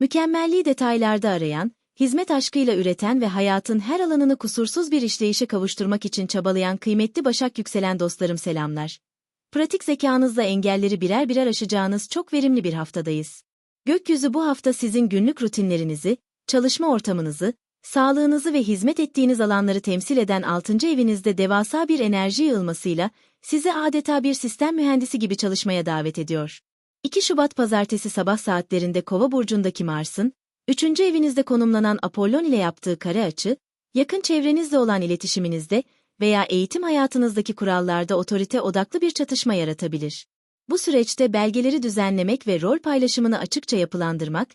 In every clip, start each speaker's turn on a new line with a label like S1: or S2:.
S1: Mükemmelliği detaylarda arayan, hizmet aşkıyla üreten ve hayatın her alanını kusursuz bir işleyişe kavuşturmak için çabalayan kıymetli Başak yükselen dostlarım selamlar. Pratik zekanızla engelleri birer birer aşacağınız çok verimli bir haftadayız. Gökyüzü bu hafta sizin günlük rutinlerinizi, çalışma ortamınızı, sağlığınızı ve hizmet ettiğiniz alanları temsil eden 6. evinizde devasa bir enerji yığılmasıyla sizi adeta bir sistem mühendisi gibi çalışmaya davet ediyor. 2 Şubat pazartesi sabah saatlerinde Kova burcundaki Mars'ın 3. evinizde konumlanan Apollon ile yaptığı kare açı, yakın çevrenizle olan iletişiminizde veya eğitim hayatınızdaki kurallarda otorite odaklı bir çatışma yaratabilir. Bu süreçte belgeleri düzenlemek ve rol paylaşımını açıkça yapılandırmak,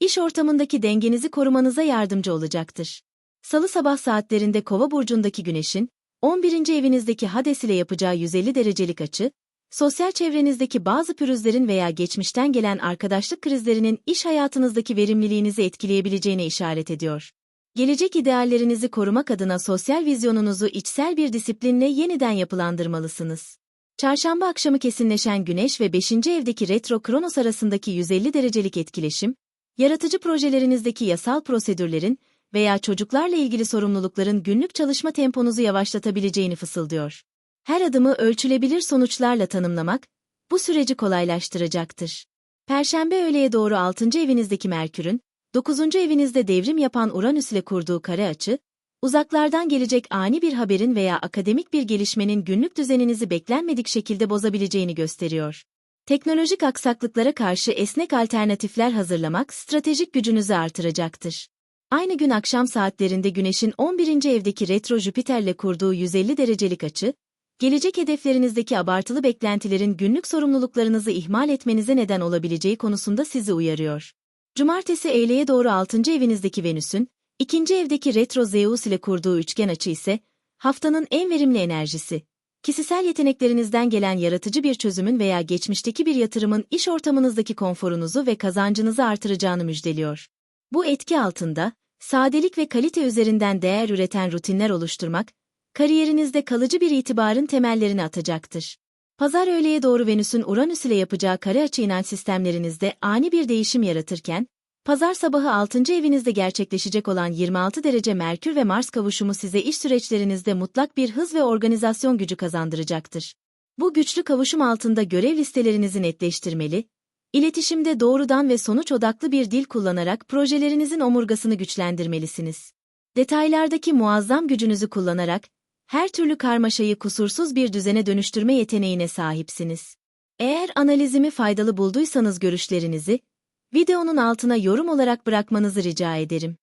S1: iş ortamındaki dengenizi korumanıza yardımcı olacaktır. Salı sabah saatlerinde Kova burcundaki Güneş'in 11. evinizdeki Hades ile yapacağı 150 derecelik açı, sosyal çevrenizdeki bazı pürüzlerin veya geçmişten gelen arkadaşlık krizlerinin iş hayatınızdaki verimliliğinizi etkileyebileceğine işaret ediyor. Gelecek ideallerinizi korumak adına sosyal vizyonunuzu içsel bir disiplinle yeniden yapılandırmalısınız. Çarşamba akşamı kesinleşen Güneş ve 5. evdeki Retro Kronos arasındaki 150 derecelik etkileşim, yaratıcı projelerinizdeki yasal prosedürlerin veya çocuklarla ilgili sorumlulukların günlük çalışma temponuzu yavaşlatabileceğini fısıldıyor. Her adımı ölçülebilir sonuçlarla tanımlamak, bu süreci kolaylaştıracaktır. Perşembe öğleye doğru 6. evinizdeki Merkür'ün, 9. evinizde devrim yapan Uranüs ile kurduğu kare açı, uzaklardan gelecek ani bir haberin veya akademik bir gelişmenin günlük düzeninizi beklenmedik şekilde bozabileceğini gösteriyor. Teknolojik aksaklıklara karşı esnek alternatifler hazırlamak stratejik gücünüzü artıracaktır. Aynı gün akşam saatlerinde Güneş'in 11. evdeki retro Jüpiter'le kurduğu 150 derecelik açı, gelecek hedeflerinizdeki abartılı beklentilerin günlük sorumluluklarınızı ihmal etmenize neden olabileceği konusunda sizi uyarıyor. Cumartesi öğleye doğru 6. evinizdeki Venüs'ün, 2. evdeki retro Zeus ile kurduğu üçgen açı ise, haftanın en verimli enerjisi. Kişisel yeteneklerinizden gelen yaratıcı bir çözümün veya geçmişteki bir yatırımın iş ortamınızdaki konforunuzu ve kazancınızı artıracağını müjdeliyor. Bu etki altında, sadelik ve kalite üzerinden değer üreten rutinler oluşturmak, kariyerinizde kalıcı bir itibarın temellerini atacaktır. Pazar öğleye doğru Venüs'ün Uranüs ile yapacağı kare açı inanç sistemlerinizde ani bir değişim yaratırken, pazar sabahı 6. evinizde gerçekleşecek olan 26 derece Merkür ve Mars kavuşumu size iş süreçlerinizde mutlak bir hız ve organizasyon gücü kazandıracaktır. Bu güçlü kavuşum altında görev listelerinizi netleştirmeli, iletişimde doğrudan ve sonuç odaklı bir dil kullanarak projelerinizin omurgasını güçlendirmelisiniz. Detaylardaki muazzam gücünüzü kullanarak, her türlü karmaşayı kusursuz bir düzene dönüştürme yeteneğine sahipsiniz. Eğer analizimi faydalı bulduysanız görüşlerinizi, videonun altına yorum olarak bırakmanızı rica ederim.